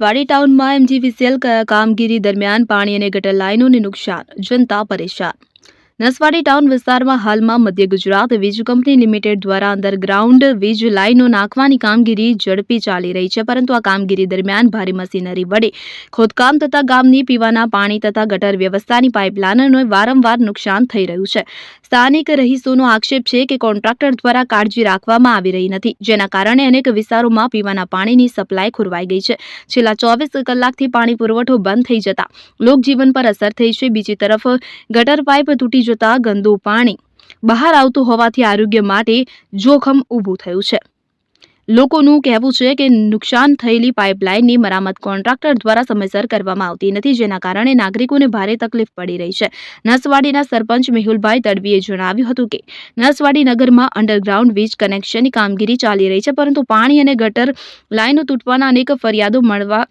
Naswadi ટાઉનમાં MGVCL કામગીરી દરમિયાન પાણી અને ગટર લાઇનોને નુકસાન જનતા પરેશાન. નસવાડી ટાઉન વિસ્તારમાં હાલમાં મધ્ય ગુજરાત વીજ કંપની લિમિટેડ દ્વારા અંડરગ્રાઉન્ડ વીજ લાઇનો નાખવાની કામગીરી ઝડપી ચાલી રહી છે, પરંતુ આ કામગીરી દરમિયાન ભારે મશીનરી વડે ખોદકામ તથા ગામની પીવાના પાણી તથા ગટર વ્યવસ્થાની પાઇપલાઇનોને વારંવાર નુકસાન થઈ રહ્યું છે. સ્થાનિક રહીશોનો આક્ષેપ છે કે કોન્ટ્રાક્ટર દ્વારા કાળજી રાખવામાં આવી રહી નથી, જેના કારણે અનેક વિસ્તારોમાં પીવાના પાણીની સપ્લાય ખોરવાઈ ગઈ છે. છેલ્લા ચોવીસ કલાકથી પાણી પુરવઠો બંધ થઈ જતા લોકજીવન પર અસર થઈ છે. બીજી તરફ ગટર પાઇપ તૂટી જતા ગંદુ પાણી બહાર આવતું હોવાથી આરોગ્ય માટે જોખમ ઊભું થયું છે. લોકોનું કહેવું છે કે નુકસાન થયેલી પાઇપલાઇનની મરામત કોન્ટ્રાક્ટર દ્વારા સમયસર કરવામાં આવતી નથી, જેના કારણે નાગરિકોને ભારે તકલીફ પડી રહી છે. નસવાડીના સરપંચ મેહુલભાઈ તડવીએ જણાવ્યું હતું કે નસવાડી નગરમાં અંડરગ્રાઉન્ડ વીજ કનેક્શનની કામગીરી ચાલી રહી છે, પરંતુ પાણી અને ગટર લાઇનો તૂટવાના અનેક ફરિયાદો મળવા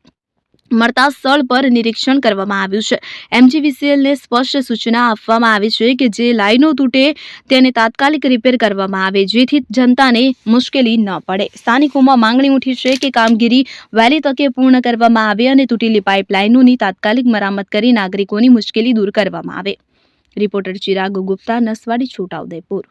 મળતા સ્થળ પર નિરીક્ષણ કરવામાં આવ્યું છે. એમજીવીસીએલને સ્પષ્ટ સૂચના આપવામાં આવી છે કે જે લાઇનો તૂટે તેને તાત્કાલિક રિપેર કરવામાં આવે, જેથી જનતાને મુશ્કેલી ન પડે. સ્થાનિકોમાં માંગણી ઉઠી છે કે કામગીરી વહેલી તકે પૂર્ણ કરવામાં આવે અને તૂટેલી પાઇપલાઇનોની તાત્કાલિક મરામત કરી નાગરિકોની મુશ્કેલી દૂર કરવામાં આવે. રિપોર્ટર ચિરાગ ગુપ્તા, નસવાડી છોટાઉદેપુર